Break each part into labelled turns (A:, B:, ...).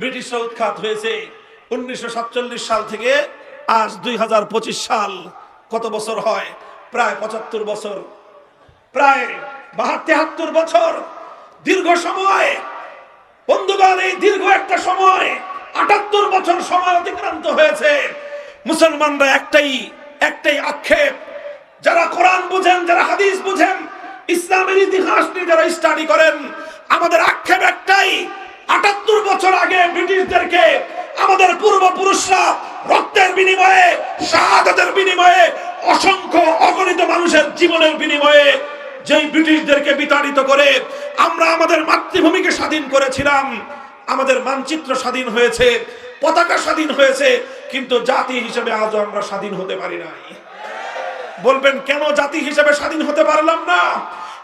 A: ব্রিটিশরা উৎখাত হয়েছে উনিশশো সাতচল্লিশ সাল থেকে। আজ দুই হাজার পঁচিশ সাল। কত বছর হয়? প্রায় পঁচাত্তর বছর। প্রায় বাহাত্তর তেহাত্তর বছর। দীর্ঘ সময়। বন্ধুগণ, এই দীর্ঘ একটা সময়, আটাত্তর বছর সময় অতিক্রান্ত হয়েছে। মুসলমানরা একটাই একটাই আক্ষেপ। যারা কোরআন বুঝেন, যারা হাদিস বুঝেন, ইসলামের ইতিহাস নিয়ে যারা স্টাডি করেন, আমাদের আক্ষেপ একটাই আটাত্তর বছর আগে ব্রিটিশদেরকে আমাদের পূর্বপুরুষরা রক্তের বিনিময়ে, শাহাদাতের বিনিময়ে, অসংখ্য অগণিত মানুষের জীবনের বিনিময়ে যেই ব্রিটিশদেরকে বিতাড়িত করে আমরা আমাদের মাতৃভূমিকে স্বাধীন করেছিলাম, আমাদের মানচিত্র স্বাধীন হয়েছে, পতাকা স্বাধীন হয়েছে, কিন্তু জাতি হিসেবে আজও আমরা স্বাধীন হতে পারি নাই। বলবেন, কেন জাতি হিসেবে স্বাধীন হতে পারলাম না?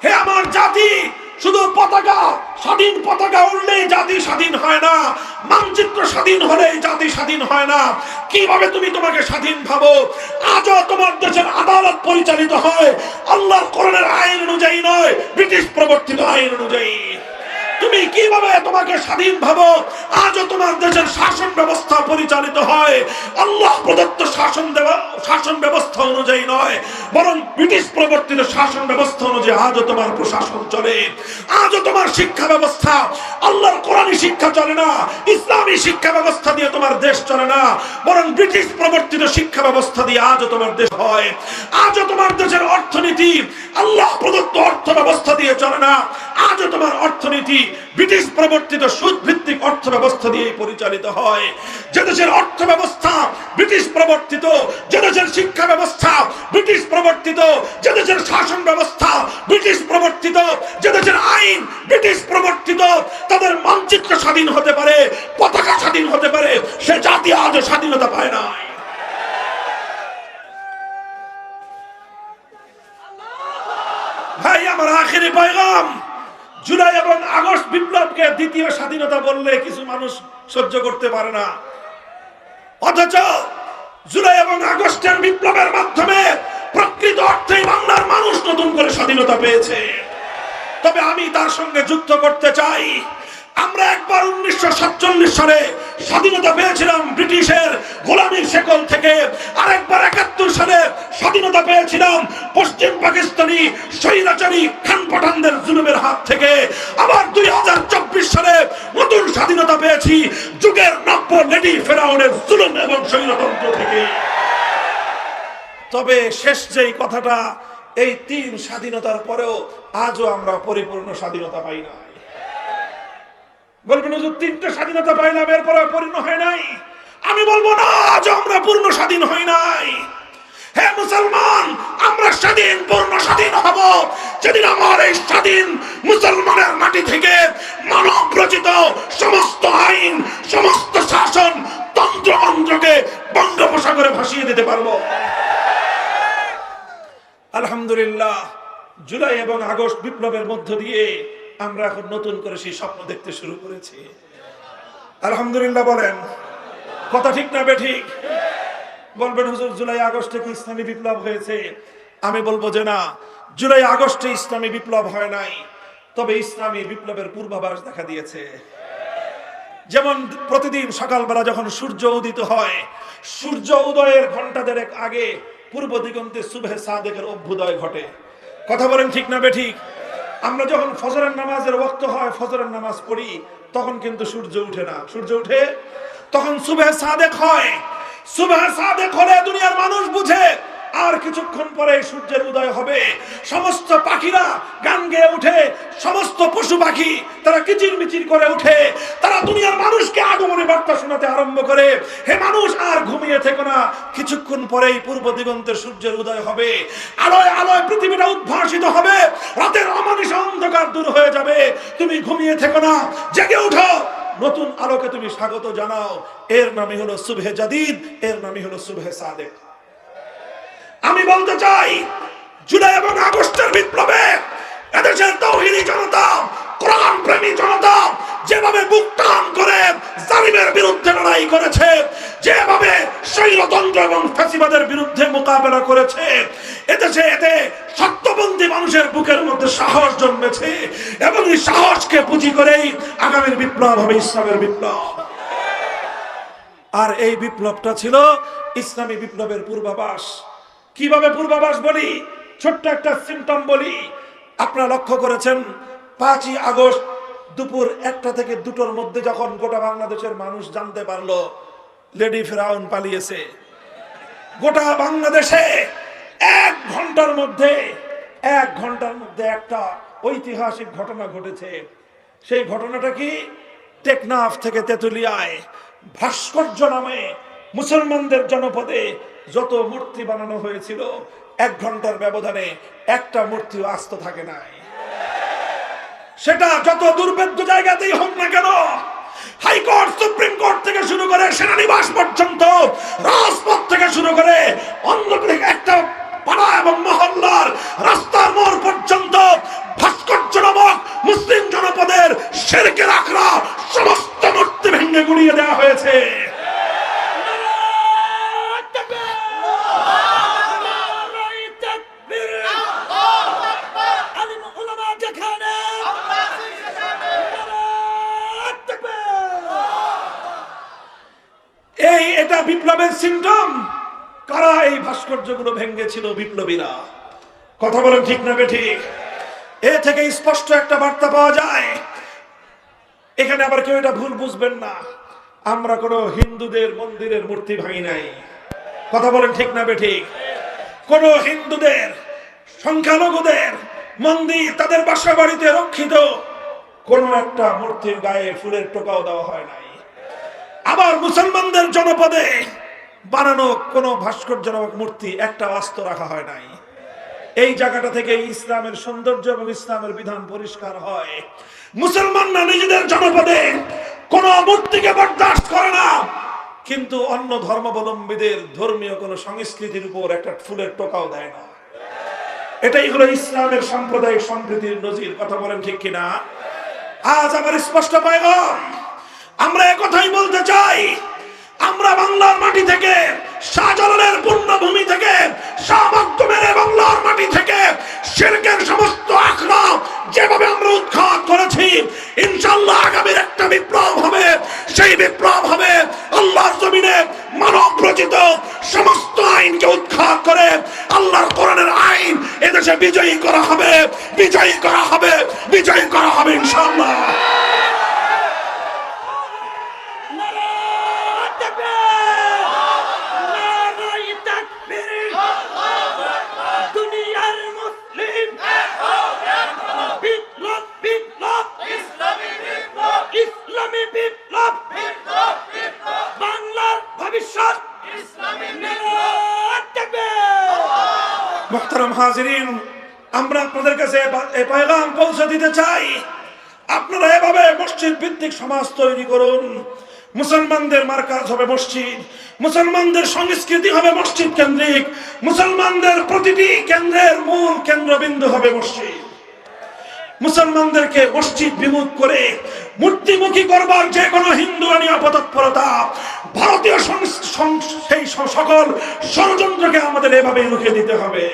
A: হে আমার জাতি শুধু পতাকা, স্বাধীন পতাকা উড়লেই জাতি স্বাধীন হয় না। মানচিত্র স্বাধীন হলেই জাতি স্বাধীন হয় না। কীভাবে তুমি তোমাকে স্বাধীন ভাবো? আজও তোমার দেশের আদালত পরিচালিত হয়। আল্লাহ কোরআনের আইন অনুযায়ী নয়, ব্রিটিশ প্রবর্তিত আইন অনুযায়ী। তুমি কীভাবে তোমাকে স্বাধীন ভাবো? আজও তোমার দেশের শাসন ব্যবস্থা পরিচালিত হয়। আল্লাহ প্রদত্ত শাসন দেওয়া, শাসন ব্যবস্থা অনুযায়ী নয়। বরং ব্রিটিশ প্রবর্তিত শাসন ব্যবস্থা অনুযায়ী আজও তোমার প্রশাসন চলে। আজও তোমার শিক্ষা ব্যবস্থা। আল্লাহর কোরআনী শিক্ষা চলে না ইসলামী শিক্ষা ব্যবস্থা দিয়ে তোমার দেশ চলে না। বরং ব্রিটিশ প্রবর্তিত শিক্ষা ব্যবস্থা দিয়ে আজও তোমার দেশ হয়। আজও তোমার দেশের অর্থনীতি আল্লাহ প্রদত্ত অর্থ ব্যবস্থা দিয়ে চলে না। আজও তোমার অর্থনীতি ব্রিটিশ প্রবর্তিত সুদ ভিত্তিক অর্থ ব্যবস্থা দিয়ে পরিচালিত হয়। যে দেশের অর্থ ব্যবস্থা ব্রিটিশ প্রবর্তিত, যে দেশের শিক্ষা ব্যবস্থা ব্রিটিশ প্রবর্তিত, যে দেশের শাসন ব্যবস্থা ব্রিটিশ প্রবর্তিত, যে দেশের আইন ব্রিটিশ প্রবর্তিত, তাদের মানচিত্র স্বাধীন হতে পারে, পতাকা স্বাধীন হতে পারে, সে জাতি আজও স্বাধীনতা পায় না ভাই, আমার আখেরি পয়গাম। জুলাই এবং আগস্ট বিপ্লবকে দ্বিতীয় স্বাধীনতা বললে কিছু মানুষ সহ্য করতে পারে না। অথচ জুলাই এবং আগস্টের বিপ্লবের মাধ্যমে প্রকৃত অর্থেই বাংলার মানুষ নতুন করে স্বাধীনতা পেয়েছে। তবে আমি তার সঙ্গে যুক্ত করতে চাই। আমরা একবার উনিশশো সাতচল্লিশ সালে স্বাধীনতা পেয়েছিলাম ব্রিটিশের গোলামীর শেকল থেকে। আরেকবার একাত্তর সালে স্বাধীনতা পেয়েছিলাম পশ্চিম পাকিস্তানি স্বৈরাচারী খান পাঠানদের জুলুমের হাত থেকে। আবার দুই হাজার চব্বিশ সালে নতুন স্বাধীনতা পেয়েছি যুগের নব্য লেডি ফেরাউনের জুলুম এবং স্বৈরতন্ত্র থেকে। তবে শেষ যেই কথাটা, এই তিন স্বাধীনতার পরেও আজও আমরা পরিপূর্ণ স্বাধীনতা পাই না। বলবেন, হুজুর, তিনটে স্বাধীনতা পাইলাম এরপরে পূর্ণ হয় নাই। আমি বলব, না আজও আমরা পূর্ণ স্বাধীন হই নাই। হে মুসলমান, আমরা স্বাধীন, পূর্ণ স্বাধীন হব। যেদিন আমার এই স্বাধীন মুসলমানের মাটি থেকে মানব রচিত সমস্ত আইন, সমস্ত শাসন, তন্ত্র মন্ত্রকে বঙ্গোপসাগরে ভাসিয়ে দিতে পারব। আলহামদুলিল্লাহ, জুলাই এবং আগস্ট বিপ্লবের মধ্য দিয়ে আমরা এখন নতুন করে সেই স্বপ্ন দেখতে শুরু করেছি। আলহামদুলিল্লাহ বলেন, কথা ঠিক না বেঠিক বলবেন, হুজুর, জুলাই আগস্টে কি ইসলামী বিপ্লব হয়েছে? আমি বলব যে না, জুলাই আগস্টে ইসলামী বিপ্লব হয় নাই, তবে ইসলামী বিপ্লবের পূর্বাভাস দেখা দিয়েছে। যেমন প্রতিদিন সকালবেলা যখন সূর্য উদিত হয়, সূর্য উদয়ের ঘণ্টা দেড়েক আগে পূর্ব দিগন্তে সুবহে সাদেকের অভ্যুদয় ঘটে। কথা বলেন ঠিক না বেঠিক আমরা যখন ফজরের নামাজের ওক্ত হয়, ফজরের নামাজ পড়ি, তখন কিন্তু সূর্য উঠে না। সূর্য উঠে, তখন সুবে সাদেক হয়। সুবে সাদেক হলে দুনিয়ার মানুষ বুঝে আর কিছুক্ষণ পরে সূর্যের উদয় হবে। সমস্ত পাখিরা গান গেয়ে উঠে, সমস্ত পশু পাখি তারা কিচির মিচির করে উঠে, তারা দুনিয়ার মানুষকে আগমনী বার্তা শোনাতে আরম্ভ করে। হে মানুষ, আর ঘুমিয়ে থেকো না। কিছুক্ষণ পরেই পূর্ব দিগন্তের সূর্যের উদয় হবে। আলোয় আলোয় পৃথিবীটা উদ্ভাসিত হবে। রাতের অমানিস অন্ধকার দূর হয়ে যাবে। তুমি ঘুমিয়ে থেকো না। জেগে উঠো। নতুন আলোকে তুমি স্বাগত জানাও। এর নামই হলো শুভে জাদিদ, এর নামই হলো শুভে সাদেক। আমি বলতে চাই, জুলাই এবং আগস্টের বিপ্লবে এদেশের তৌহিদি জনতা কোরআন প্রেমী জনতা যেভাবে বুক টান করে জালিমের বিরুদ্ধে লড়াই করেছে, যেভাবে স্বৈরতন্ত্র এবং ফ্যাসিবাদের বিরুদ্ধে মোকাবেলা করেছে, এদেশে এতে সত্যবন্ধী মানুষের বুকের মধ্যে সাহস জন্মেছে এবং এই সাহসকে পুঁজি করেই আগামীর বিপ্লব হবে, ইসলামের বিপ্লব। আর এই বিপ্লবটা ছিল ইসলামী বিপ্লবের পূর্বাভাস। কীভাবে পূর্বাভাস বলি? ছোট্ট একটা সিমটম বলি। আপনারা লক্ষ্য করেছেন, পাঁচই আগস্ট দুপুর একটা থেকে দুটোর মধ্যে যখন গোটা বাংলাদেশের মানুষ জানতে পারল, লেডি ফেরাউন পালিয়েছে। গোটা বাংলাদেশে এক ঘণ্টার মধ্যে, এক ঘণ্টার মধ্যে একটা ঐতিহাসিক ঘটনা ঘটেছে। সেই ঘটনাটা কি? টেকনাফ থেকে তেতুলিয়ায় ভাস্কর্য নামে মুসলমানদের জনপদে যত মূর্তি বানানো হয়েছিল, এক ঘণ্টার ব্যবধানে একটা মূর্তিও আস্ত থাকে নাই। সেটা যত দুর্ভেদ্য জায়গাতেই হোক না কেন, হাইকোর্ট, সুপ্রিম কোর্ট থেকে শুরু করে সেনানিবাস পর্যন্ত, রাজপথ থেকে শুরু করে একটা পাড়া এবং মহল্লার রাস্তার মোড় পর্যন্ত ভাস্কর্য নামক মুসলিম জনপদের শেরকের আখড়া সমস্ত মূর্তি ভেঙে গুড়িয়ে দেওয়া হয়েছে। এটা বিপ্লবের সিমটম কারা এই ভাস্কর্যগুলো ভেঙ্গেছিল বিপ্লবীরা? কথা বলেন ঠিক না ঠিক এ থেকে স্পষ্ট একটা বার্তা পাওয়া যায়। এখানে আবার কেউ এটা ভুল বুঝবেন না। আমরা কোনো হিন্দুদের মন্দিরের মূর্তি ভাঙি নাই। কথা বলেন ঠিক না ঠিক কোন হিন্দুদের, সংখ্যালঘুদের মন্দির তাদের বাসা বাড়িতে রক্ষিত কোন একটা মূর্তির গায়ে ফুলের টোকাও দেওয়া হয় নাই। আবার মুসলমানদের জনপদে বানানো কোনো ভাস্কর্য নামক মূর্তি একটা অস্ত রাখা হয় নাই। এই জায়গাটা থেকে ইসলামের সৌন্দর্য এবং ইসলামের বিধান পরিষ্কার হয়। মুসলমানরা নিজেদের জনপদে কোন মূর্তিকে বরদাস্ত করে না। কিন্তু অন্য ধর্মাবলম্বীদের ধর্মীয় কোন সংস্কৃতির উপর একটা ফুলের টোকাও দেয় না। এটাই হলো ইসলামের সাম্প্রদায়িক সম্প্রীতির নজির। কথা বলেন ঠিক কিনা? আজ আমার স্পষ্ট পাইলাম বলতে চাই, আমরা বাংলার মাটি থেকে, শাহজালালের পুণ্যভূমি থেকে শাহমাক্তমের বাংলার মাটি থেকে শিরকের সমস্ত আখড়া যেভাবে আমরা উৎখাত করেছি ইনশাল্লাহ আগামীর একটা বিপ্লব হবে। সেই বিপ্লব হবে আল্লাহর জমিনে মানব রচিত সমস্ত আইনকে উৎখাত করে, আল্লাহর কোরআনের আইন এদেশে বিজয়ী করা হবে, বিজয়ী করা হবে, বিজয়ী করা হবে ইনশাল্লাহ
B: দুনিয়ার মুসলিম বিপ্লব বিপ্লব ইসলামী বিপ্লব বাংলার ভবিষ্যৎ নারায়ণ তাকবীর।
A: মোহতারাম হাজিরিন, আমরা আপনাদের কাছে পয়গাম পৌঁছে দিতে চাই। আপনারা এভাবে মসজিদ ভিত্তিক সমাজ তৈরি করুন। মুসলমানদের মার্কাজ হবে মসজিদ, মুসলমানদের সংস্কৃতি হবে মসজিদ কেন্দ্রিক, মুসলমানদের প্রতিটি কেন্দ্রের মূল কেন্দ্রবিন্দু হবে মসজিদ। মুসলমানদেরকে মসজিদ বিমুখ করে মূর্তিমুখী করবার যে কোনো হিন্দু অপতৎপরতা ভারতীয় সেই সকল ষড়যন্ত্রকে আমাদের এভাবে রুখে দিতে হবে।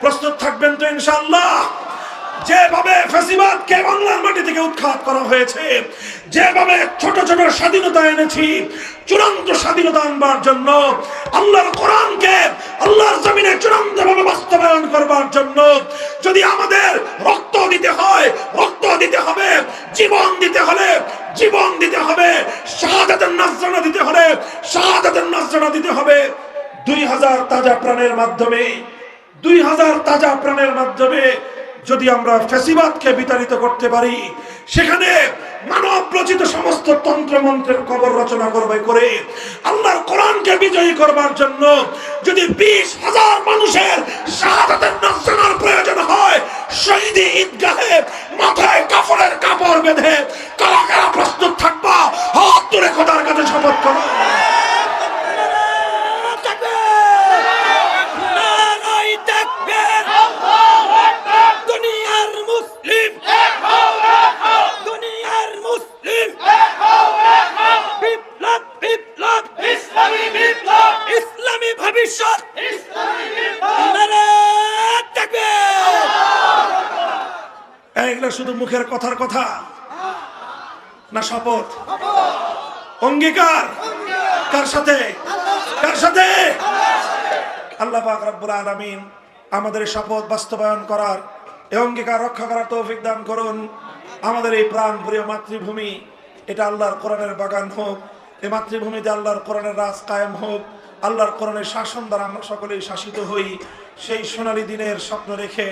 A: প্রস্তুত থাকবেন তো ইনশাল্লাহ যেভাবে ফেসিবাদকে বাংলার মাটি থেকে উৎখাত করা হয়েছে, যেভাবে ছোট ছোট স্বাধীনতা এনেছি, চূড়ান্ত স্বাধীনতা আনবার জন্য, আল্লাহর কোরআনকে আল্লাহর জমিনে চূড়ান্ত ভাবে বাস্তবায়ন করবার জন্য, যদি আমাদের রক্ত দিতে হয়, রক্ত দিতে হবে, জীবন দিতে হলে, জীবন দিতে হবে, শাহাদাতের নজরানা দিতে হলে, শাহাদাতের নজরানা দিতে হবে। দুই হাজার তাজা প্রাণের মাধ্যমে দুই হাজার তাজা প্রাণের মাধ্যমে যদি আমরা ফেসিবাদকে বিতাড়িত করতে পারি, সেখানে মানব রচিত সমস্ত তন্ত্র মন্ত্রের কবর রচনা করবে করে, আল্লাহর কোরআনকে বিজয়ী করবার জন্য যদি বিশ হাজার মানুষের শাহাদাতের নজরানার প্রয়োজন হয়, শহীদি ঈদগাহে মাথায় কাপড়ের কাপড় বেঁধে কারা কারা প্রস্তুত থাকবা, হাত তুলে খোদার কাছে শপথ করো
B: নারায়ণ তাকবীর। নারায়ণ তাকবীর। দুনিয়ার মুসলিম দুনিয়ার মুসলিম বিপ্লব বিপ্লব ইসলামী বিপ্লব ইসলামী ভবিষ্যৎ নারায়ণ তাকবীর।
A: এগুলো শুধু মুখের কথার কথা? না শপথ? অঙ্গীকার? কার সাথে? কার সাথে? আল্লাহ পাক রব্বুল আলামিন আমাদের শপথ বাস্তবায়ন করার এই অঙ্গীকার রক্ষা করার তৌফিক দান করুন। আমাদের এই প্রাণ প্রিয় মাতৃভূমি, এটা আল্লাহর কোরআনের বাগান হোক, এই মাতৃভূমিতে আল্লাহর কোরআনের রাজ কায়েম হোক, আল্লাহর কোরআনের শাসন দ্বারা আমরা সকলেই শাসিত হই, সেই সোনালী দিনের স্বপ্ন রেখে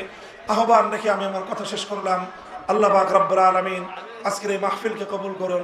A: আহ্বান রেখে আমি আমার কথা শেষ করলাম। আল্লাহ পাক আলামিন আজকের এই মাহফিলকে কবুল করুন।